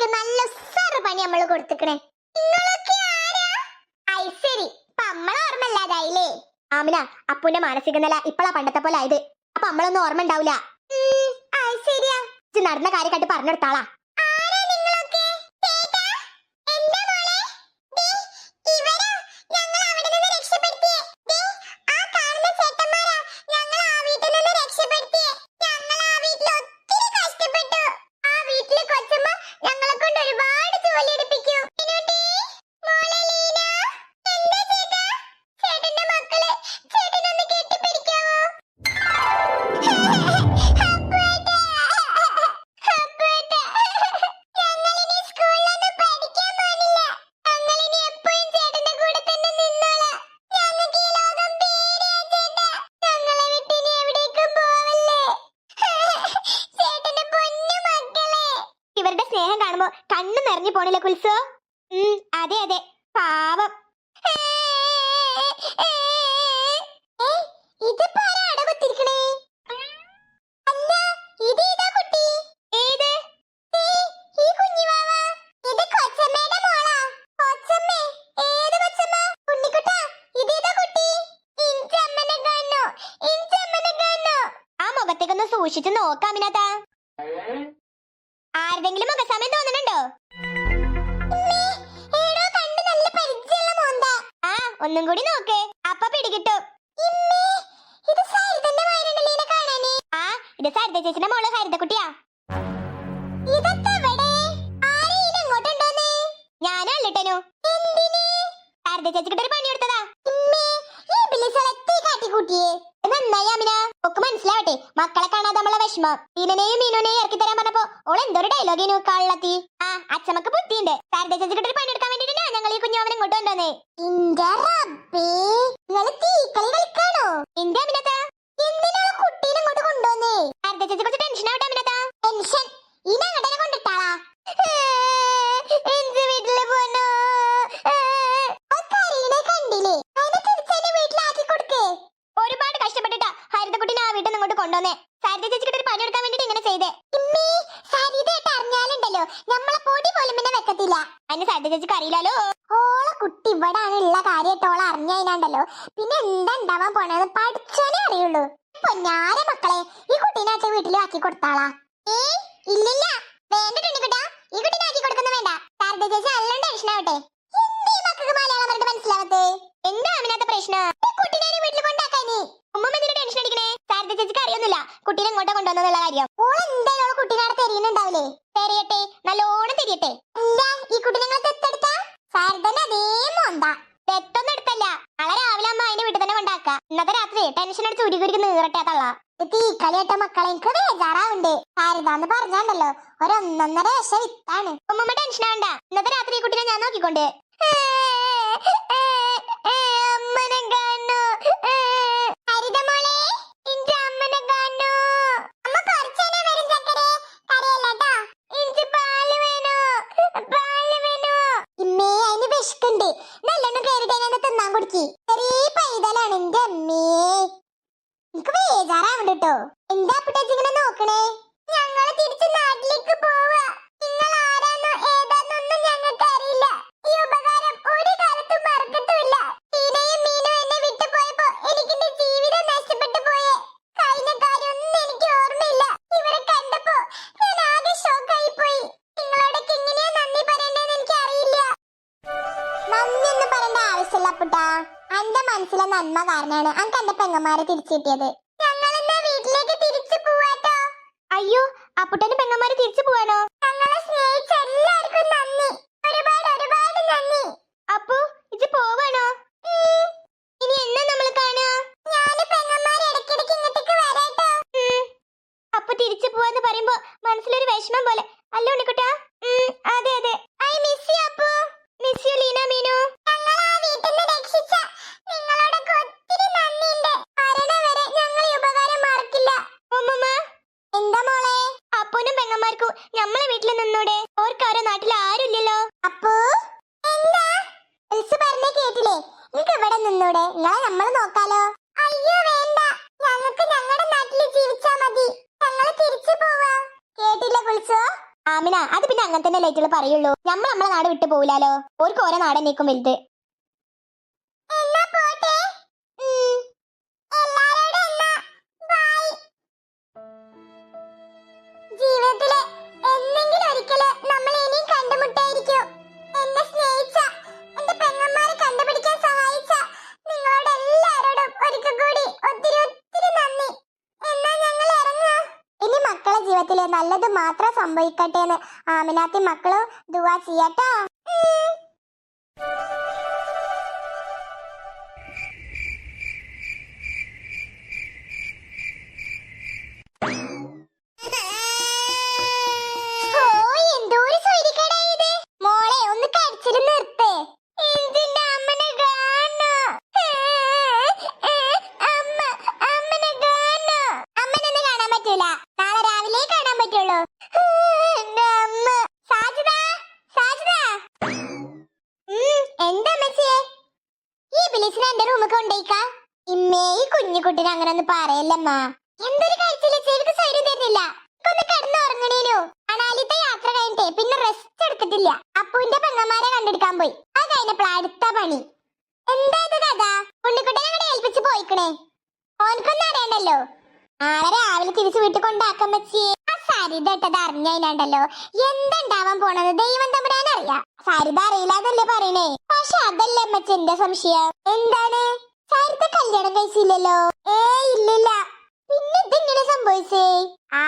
നിങ്ങൾക്ക് നല്ല ഉസ്സാറ് പണി നമ്മൾ കൊടുത്തിക്കണേ. ശരി. നമ്മളെ ഓർമ്മല്ലാതായില്ലേ ആമിന അപ്പുന്റെ മാനസിക നില ഇപ്പളാ പണ്ടത്തെ പോലെ ആയത്. അപ്പൊ നമ്മളൊന്നും ഓർമ്മ ഉണ്ടാവില്ല നടന്ന കാര്യക്കാട്ട് പറഞ്ഞെടുത്താളാ ഇഞ്ചമ്മനെ കാണോ ഇഞ്ചമ്മനെ അതെ അതെ. പാവം. സൂക്ഷിച്ചു നോക്കാം മിനാത്ത ആരുടെങ്കിലും മുഖസമയം തോന്നുന്നുണ്ടോ ഒന്നും കൂടി നോക്ക്. അപ്പൊ പിടികിട്ടും. ആ ഇത് സരിത ചേച്ചിന്റെ മോൾ ഹരിതക്കുട്ടിയാ ഞാനാ അല്ലിട്ടനു? സരിത ഒരു പണി കൊടുത്തതാ നന്നായി അമിന ഒക്കെ മക്കളെ കാണാതെ നമ്മളെ വിഷമം. മീനനെയും മീനുനെയും ഇറക്കി തരാൻ പറഞ്ഞപ്പോ ഓൾ എന്തൊരു ഡയലോഗിനു കള്ളത്തി ആ അച്ഛമ്മക്ക് ബുദ്ധിയുണ്ട്. സാരദ ചേച്ചിട്ട് ഒരു പണി എടുക്കാൻ വേണ്ടിട്ടാ ഞങ്ങൾ ഈ കുഞ്ഞോവനെ ഇങ്ങോട്ട് കൊണ്ടുവന്നേ. ഇന്റെ റബ്ബേ നിങ്ങൾ തീക്കളി കളിക്കാണോ? എന്റെ അമിനത്ത എന്തിനാണ് കുട്ടീനെ ഇങ്ങോട്ട് കൊണ്ടുവന്നേ? സാരദ ചേച്ചി കുറച്ച് ടെൻഷൻ ആവട്ടെ അമിനത്ത ടെൻഷൻ ഇനി അങ്ങോട്ടേ കൊണ്ടിട്ടാളാ എന്റെ വീട്ടിൽ പോണോ കണ്ടില്ലേ അതിനെ തിരിച്ചതിന്റെ വീട്ടിലാക്കി കൊടുക്കേ ഒരുപാട് കഷ്ടപ്പെട്ടിട്ടാ ഹരിതക്കുട്ടിനെ ആ വീട്ടിൽ നിന്ന് ഇങ്ങോട്ട് കൊണ്ടുവന്നേ സരിത ചേച്ചിക്കിട്ട് ഒരു പണി പറഞ്ഞാലുണ്ടല്ലോ ചെയ്തേ സരിതയായിട്ട് അറിഞ്ഞാലുണ്ടല്ലോ. നമ്മളെ പൊടി പോലും പിന്നെ വെക്കത്തില്ല. അതിന് സരിത ചേച്ചിക്ക് അറിയില്ലല്ലോ ഓളെ കുട്ടി ഇവിടെ ഉള്ള കാര്യമായിട്ട് ഓളെ പിന്നെ എന്താ ഉണ്ടാവാൻ പോണെന്ന് പഠിച്ചാലേ അറിയുള്ളൂ. ഞാരെ മക്കളെ ഈ കുട്ടീനെ അച്ഛൻ വീട്ടിൽ ആക്കി കൊടുത്താളാ? ഇല്ലില്ല. വേണ്ടിട്ടുണ്ണിക്കുട്ടാ ഈ കൊടുക്കുന്ന വേണ്ട. ടെൻഷൻ ആവട്ടെ. മനസ്സിലാവത്തേ? എന്താ അമിനാത്ത പ്രശ്നം? ഈ കുട്ടീനെ കൊണ്ടാക്കാനി? ടെൻഷൻ അടിക്കണേ? കൊണ്ടുവന്നുള്ള കാര്യം. ഈ രാവിലെ അമ്മ തന്നെ കൊണ്ടാക്ക ഇന്നത്തെ രാത്രി ടെൻഷൻ ഉമ്മമ്മ ടെൻഷൻ ആവണ്ട. ഇന്നത്തെ രാത്രി ഈ കുട്ടീനെ ഞാൻ നോക്കിക്കൊണ്ട്. അമ്മനെ കുടിക്ക് ചെറിയ പൈതലാണ് എന്റെ അമ്മേ. എനിക്ക് ബേജാറാവുണ്ട് കേട്ടോ എന്താ അപ്പട്ടേച്ച് നോക്കണേ? ഞങ്ങൾ തിരിച്ച് നാട്ടിലേക്ക് പോവാ. ആവശ്യമില്ല അന്റെ മനസ്സിലെ നന്മ കാരണാണ് അനക്ക് എന്റെ പെങ്ങന്മാരെ തിരിച്ചു കിട്ടിയത്. ഞങ്ങളെന്നാ വീട്ടിലേക്ക് തിരിച്ചു പോവാട്ടോ അയ്യോ അപ്പുട്ടന്റെ പെങ്ങന്മാരെ തിരിച്ചു പോവാനോ ഞങ്ങളെ സ്നേഹിച്ച എല്ലാവർക്കും നന്ദി ഒരുപാട് ഒരുപാട് നന്ദി അപ്പു ഇത് പോവാണോ ഇനി എന്നാ നമ്മൾ കാണുക ഞാൻ പെങ്ങന്മാരെ ഇടയ്ക്കിടയ്ക്ക് ഇങ്ങോട്ടേക്ക് വരാട്ടോ അപ്പൊ തിരിച്ചു പോവാന്ന് പറയുമ്പോ മനസ്സിലൊരു വിഷമം പോലെ അല്ല ഉണ്ണിക്കുട്ടാ അതെ അതെ I miss you Appu miss you Leena Meenu ഞങ്ങൾ ആ വീട്ടിൽ നിന്ന് രക്ഷിച്ച നിങ്ങളോടൊക്കെ ഒത്തിരി നന്ദിയുണ്ട് മരണവരെ ഞങ്ങൾ ഈ ഉപകാരം മറക്കില്ല ഉമ്മുമ്മ എന്താ മോളെ അപ്പനും പെങ്ങന്മാർക്കും നമ്മളെ വീട്ടിൽ നിന്നൂടെ ഓർക്ക് അവരെ നാട്ടിൽ ആരുമില്ലല്ലോ അപ്പു എന്താ എൽസ് പറഞ്ഞേ കേട്ടില്ലേ നിങ്ങൾക്ക് ഇവിടെ നിന്നൂടെ. നിങ്ങളെ നമ്മൾ നോക്കാലോ. അയ്യോ വേണ്ട. ഞങ്ങൾക്ക് ഞങ്ങളുടെ നാട്ടിൽ ജീവിച്ചാ മതി. ഞങ്ങൾ തിരിച്ചു പോവാ. കേട്ടില്ല കുളിച്ചോ ആമിന അത് പിന്നെ അങ്ങനെ തന്നെ ലൈറ്റുകൾ പറയുള്ളൂ. നമ്മൾ നമ്മളെ നാട് വിട്ടു പോവില്ലാലോ? ഓർക്ക് ഓരോ നാട് തന്നെയാക്കും വലുത്. ജീവിതത്തിൽ എന്നെങ്കിലും ഒരിക്കൽ നമ്മൾ ഇനിയും കണ്ടുമുട്ടായിരിക്കും. എന്നെ സ്നേഹിച്ച എന്റെ പെങ്ങന്മാരെ കണ്ടുപിടിക്കാൻ സഹായിച്ച നിങ്ങളോട് എല്ലാരോടും ഒരിക്കൽ കൂടി ഒത്തിരി ഒത്തിരി നന്ദി എന്നാ ഞങ്ങൾ ഇറങ്ങാ ഇനി മക്കളെ ജീവിതത്തിൽ നല്ലത് മാത്രം സംഭവിക്കട്ടെ എന്ന്. ആമിനാത്തി മക്കളും ദുവാ ചെയ്യട്ടോ. ബിലിസിനെ എന്റെ റൂമിൽ കൊണ്ടേക്ക ഇമ്മേ ഈ കുഞ്ഞുകുട്ടിനെ അങ്ങനെ ഒന്ന് പറയല്ലമ്മ. എന്തൊരു കഴിച്ചില്ല? ചെവിക്ക് സ്വൈര്യം തരുന്നില്ല. ഒന്ന് കിടന്നുറങ്ങണേനു അനാലിത്തെ യാത്ര കഴിഞ്ഞിട്ടേ പിന്നെ റെസ്റ്റ് എടുത്തിട്ടില്ല. അപ്പുവിന്റെ പെങ്ങന്മാരെ കണ്ടെടുക്കാൻ പോയി. അത് കഴിഞ്ഞപ്പോൾ അടുത്ത പണി. എന്താ ഇത് കഥ? ഉണ്ണിക്കുട്ടനെ അങ്ങനെ ഏൽപ്പിച്ച് പോയിക്കണേ? ഓനക്കൊന്നും അറിയണ്ടല്ലോ. നാളെ രാവിലെ തിരിച്ചു വീട്ടിൽ കൊണ്ടാക്കാൻ ആ സരിത ഇട്ടത് അറിഞ്ഞതിനാണ്ടല്ലോ എന്തുണ്ടാവാൻ പോണത് ദൈവം തമ്പുരാൻ അറിയാം സരിത അറിയില്ലാന്നല്ലേ പറയണേ. പക്ഷെ അതല്ലേ അമ്മച്ചി എന്റെ സംശയം. എന്താണ്? സരിത കല്യാണം കഴിച്ചില്ലല്ലോ? ഏ ഇല്ലില്ല. പിന്നെ ഇതെങ്ങനെ സംഭവിച്ചേ? ആ